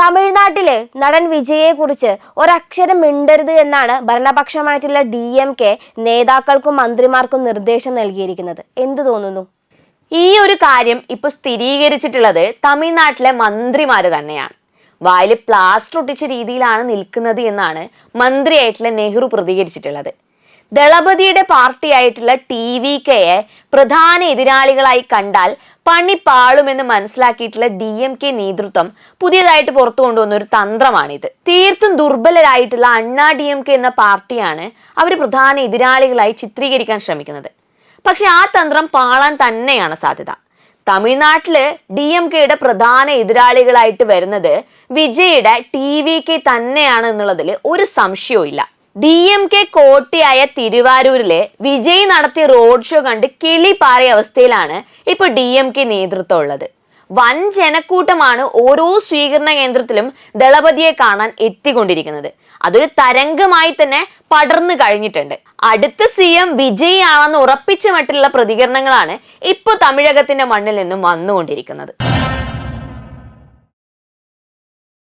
തമിഴ്നാട്ടിൽ നടൻ വിജയെ കുറിച്ച് ഒരക്ഷരം മിണ്ടരുത് എന്നാണ് ഭരണപക്ഷമായിട്ടുള്ള ഡി എം കെ നേതാക്കൾക്കും മന്ത്രിമാർക്കും നിർദ്ദേശം നൽകിയിരിക്കുന്നത്. എന്ത് തോന്നുന്നു? ഈ ഒരു കാര്യം ഇപ്പൊ സ്ഥിരീകരിച്ചിട്ടുള്ളത് തമിഴ്നാട്ടിലെ മന്ത്രിമാര് തന്നെയാണ്. വായിൽ പ്ലാസ്റ്റർ ഒട്ടിച്ച രീതിയിലാണ് നിൽക്കുന്നത് എന്നാണ് മന്ത്രിയായിട്ടുള്ള നെഹ്റു പ്രതികരിച്ചിട്ടുള്ളത്. ദളപതിയുടെ പാർട്ടിയായിട്ടുള്ള ടി വി കെയെ പ്രധാന എതിരാളികളായി കണ്ടാൽ പണി പാളുമെന്ന് മനസ്സിലാക്കിയിട്ടുള്ള ഡി എം കെ നേതൃത്വം പുതിയതായിട്ട് പുറത്തു കൊണ്ടുവന്ന ഒരു തന്ത്രമാണിത്. തീർത്തും ദുർബലരായിട്ടുള്ള അണ്ണാ ഡി എം കെ എന്ന പാർട്ടിയാണ് അവർ പ്രധാന എതിരാളികളായി ചിത്രീകരിക്കാൻ ശ്രമിക്കുന്നത്. പക്ഷെ ആ തന്ത്രം പാളാൻ തന്നെയാണ് സാധ്യത. തമിഴ്നാട്ടിൽ ഡി എം കെയുടെ പ്രധാന എതിരാളികളായിട്ട് വരുന്നത് വിജയുടെ ടി വി കെ തന്നെയാണ് എന്നുള്ളതിൽ ഒരു സംശയവും ഇല്ല ഡി എം കെ കോട്ടയായ തിരുവാരൂരിലെ വിജയ് നടത്തിയ റോഡ് ഷോ കണ്ട് കിളി പാറിയ അവസ്ഥയിലാണ് ഇപ്പൊ ഡി എം കെ നേതൃത്വം ഉള്ളത് വൻ ജനക്കൂട്ടമാണ് ഓരോ സ്വീകരണ കേന്ദ്രത്തിലും ദളപതിയെ കാണാൻ എത്തിക്കൊണ്ടിരിക്കുന്നത്. അതൊരു തരംഗമായി തന്നെ പടർന്നു കഴിഞ്ഞിട്ടുണ്ട്. അടുത്ത സി എം വിജയ് ആണെന്ന് ഉറപ്പിച്ച മറ്റുള്ള പ്രതികരണങ്ങളാണ് ഇപ്പൊ തമിഴകത്തിന്റെ മണ്ണിൽ നിന്നും വന്നുകൊണ്ടിരിക്കുന്നത്.